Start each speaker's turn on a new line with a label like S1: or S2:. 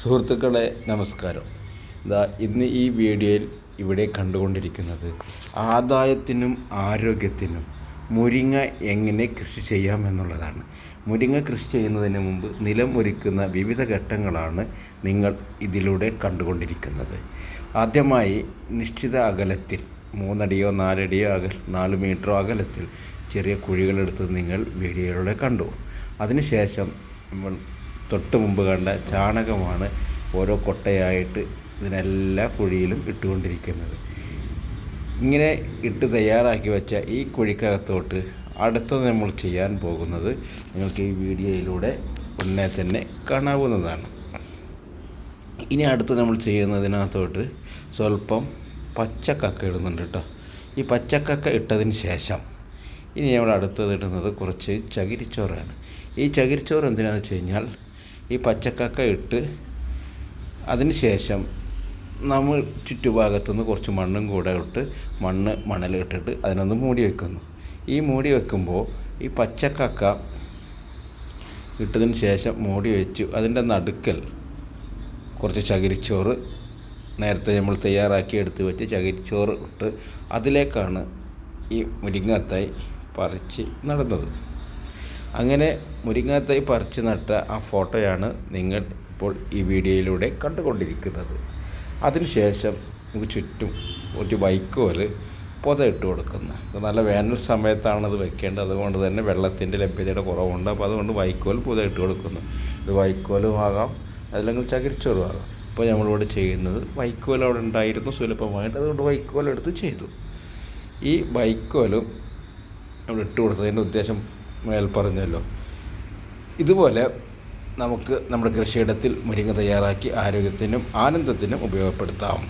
S1: സുഹൃത്തുക്കളെ നമസ്കാരം. ഇതാ ഇന്ന് ഈ വീഡിയോയിൽ ഇവിടെ കണ്ടുകൊണ്ടിരിക്കുന്നത് ആദായത്തിനും ആരോഗ്യത്തിനും മുരിങ്ങ എങ്ങനെ കൃഷി ചെയ്യാമെന്നുള്ളതാണ് മുരിങ്ങ കൃഷി ചെയ്യുന്നതിന് മുമ്പ് നിലം ഒരുക്കുന്ന വിവിധ ഘട്ടങ്ങളാണ് നിങ്ങൾ ഇതിലൂടെ കണ്ടുകൊണ്ടിരിക്കുന്നത്. ആദ്യമായി നിശ്ചിത അകലത്തിൽ മൂന്നടിയോ നാലടിയോ അക നാല് മീറ്ററോ അകലത്തിൽ ചെറിയ കുഴികളെടുത്ത് നിങ്ങൾ വീഡിയോയിലൂടെ കണ്ടു. അതിനുശേഷം നമ്മൾ തൊട്ട് മുമ്പ് കണ്ട ചാണകമാണ് ഓരോ കൊട്ടയായിട്ട് ഇതിനെല്ലാ കുഴിയിലും ഇട്ടുകൊണ്ടിരിക്കുന്നത്. ഇങ്ങനെ ഇട്ട് തയ്യാറാക്കി വെച്ച ഈ കുഴിക്കകത്തോട്ട് അടുത്തത് നമ്മൾ ചെയ്യാൻ പോകുന്നത് നിങ്ങൾക്ക് ഈ വീഡിയോയിലൂടെ ഉടനെ തന്നെ കാണാവുന്നതാണ്. ഇനി അടുത്ത് നമ്മൾ ചെയ്യുന്നതിനകത്തോട്ട് സ്വല്പം പച്ചക്കക്ക ഇടുന്നുണ്ട് കേട്ടോ. ഈ പച്ചക്കക്ക ഇട്ടതിന് ശേഷം ഇനി നമ്മൾ അടുത്തത് ഇടുന്നത് കുറച്ച് ചകിരിച്ചോറാണ്. ഈ ചകിരിച്ചോറ് എന്തിനാണെന്ന് വെച്ച് കഴിഞ്ഞാൽ ഈ പച്ചക്കക്ക ഇട്ട് അതിന് ശേഷം നമ്മൾ ചുറ്റുഭാഗത്തുനിന്ന് കുറച്ച് മണ്ണും കൂടെ ഇട്ട് മണ്ണ് മണലിട്ടിട്ട് അതിനൊന്ന് മൂടി വെക്കുന്നു ഈ മൂടി വെക്കുമ്പോൾ ഈ പച്ചക്കക്ക ഇട്ടതിന് ശേഷം മൂടി വെച്ചു അതിന്റെ നടുക്കൽ കുറച്ച് ചകിരിച്ചോറ് നേരത്തെ നമ്മൾ തയ്യാറാക്കി എടുത്ത് വെച്ച് ചകിരിച്ചോറ് ഇട്ട് അതിലേക്കാണ് ഈ മുരിങ്ങത്തായി പറിച്ച് നടുന്നത്. അങ്ങനെ മുരിങ്ങാത്തായി പറിച്ച് നട്ട ആ ഫോട്ടോയാണ് നിങ്ങൾ ഇപ്പോൾ ഈ വീഡിയോയിലൂടെ കണ്ടുകൊണ്ടിരിക്കുന്നത്. അതിനുശേഷം നമുക്ക് ചുറ്റും ഒരു വൈക്കോൽ പൊത ഇട്ട് കൊടുക്കുന്നു. ഇത് നല്ല വേനൽ സമയത്താണ് അത് വെക്കേണ്ടത്. അതുകൊണ്ട് തന്നെ വെള്ളത്തിന്റെ ലഭ്യതയുടെ കുറവുണ്ട്. അപ്പോൾ അതുകൊണ്ട് വൈക്കോൽ പുത ഇട്ട് കൊടുക്കുന്നു. ഇത് വൈക്കോലും ആകാം അതല്ലെങ്കിൽ ചകിരിച്ചോറും ആകാം. ഇപ്പോൾ നമ്മളിവിടെ ചെയ്യുന്നത് വൈക്കോൽ അവിടെ ഉണ്ടായിരുന്നു സുലഭമായിട്ട്. അതുകൊണ്ട് വൈക്കോലെടുത്ത് ചെയ്തു. ഈ വൈക്കോലും നമ്മൾ ഇട്ട് കൊടുത്തതിന്റെ ഉദ്ദേശം മേൽ പറഞ്ഞല്ലോ ഇതുപോലെ നമുക്ക് നമ്മുടെ കൃഷിയിടത്തിൽ മുരിങ്ങ തയ്യാറാക്കി ആരോഗ്യത്തിനും ആനന്ദത്തിനും ഉപയോഗപ്പെടുത്താം.